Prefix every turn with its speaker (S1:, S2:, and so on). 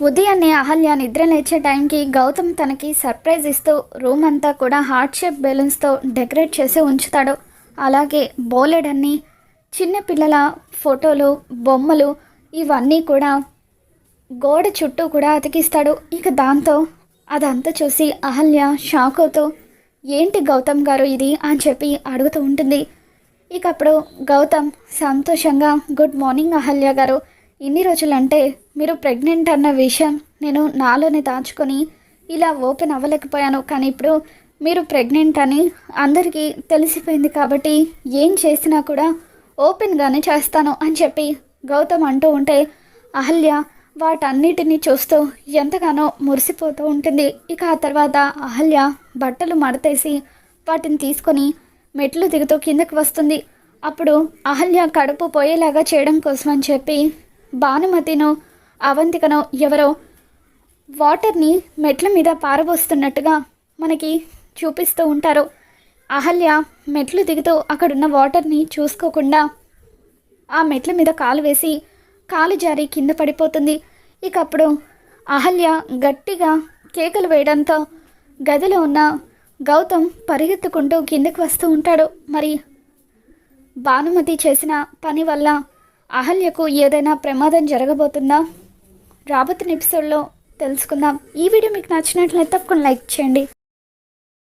S1: ఉదయాన్నే అహల్య నిద్ర లేచే టైంకి గౌతమ్ తనకి సర్ప్రైజ్ ఇస్తూ రూమ్ అంతా కూడా హార్ట్ షేప్ బెలూన్స్తో డెకరేట్ చేసి ఉంచుతాడు. అలాగే బోలెడన్ని చిన్నపిల్లల ఫోటోలు బొమ్మలు ఇవన్నీ కూడా గోడ చుట్టూ కూడా అతికిస్తాడు. ఇక దాంతో అదంతా చూసి అహల్య షాక్ అవుతూ ఏంటి గౌతమ్ గారు ఇది? అని చెప్పి అడుగుతూ ఉంటుంది. ఇక అప్పుడు గౌతమ్ సంతోషంగా గుడ్ మార్నింగ్ అహల్య గారు. ఇన్ని రోజులంటే మీరు ప్రెగ్నెంట్ అన్న విషయం నేను నాలోనే దాచుకొని ఇలా ఓపెన్ అవ్వలేకపోయాను. కానీ ఇప్పుడు మీరు ప్రెగ్నెంట్ అని అందరికీ తెలిసిపోయింది కాబట్టి ఏం చేసినా కూడా ఓపెన్గానే చేస్తాను అని చెప్పి గౌతమ్ అంటూ ఉంటే అహల్య వాటన్నిటిని చూస్తూ ఎంతగానో మురిసిపోతూ ఉంటుంది. ఇక ఆ తర్వాత అహల్య బట్టలు మడతేసి వాటిని తీసుకొని మెట్లు దిగుతూ కిందకి వస్తుంది. అప్పుడు అహల్య కడుపు పోయేలాగా చేయడం కోసం అని చెప్పి భానుమతినో అవంతికనో ఎవరో వాటర్ని మెట్ల మీద పారబోస్తున్నట్టుగా మనకి చూపిస్తూ ఉంటారు. అహల్య మెట్లు దిగుతూ అక్కడున్న వాటర్ని చూసుకోకుండా ఆ మెట్ల మీద కాలు వేసి కాలు జారి కింద పడిపోతుంది. ఇక అప్పుడు అహల్య గట్టిగా కేకలు వేయడంతో గదిలో ఉన్న గౌతమ్ పరిగెత్తుకుంటూ కిందకు వస్తూ ఉంటాడు. మరి భానుమతి చేసిన పని వల్ల అహల్యకు ఏదైనా ప్రమాదం జరగబోతుందా? రాబోతున్న ఎపిసోడ్లో తెలుసుకుందాం. ఈ వీడియో మీకు నచ్చినట్లయితే తప్పకుండా లైక్ చేయండి.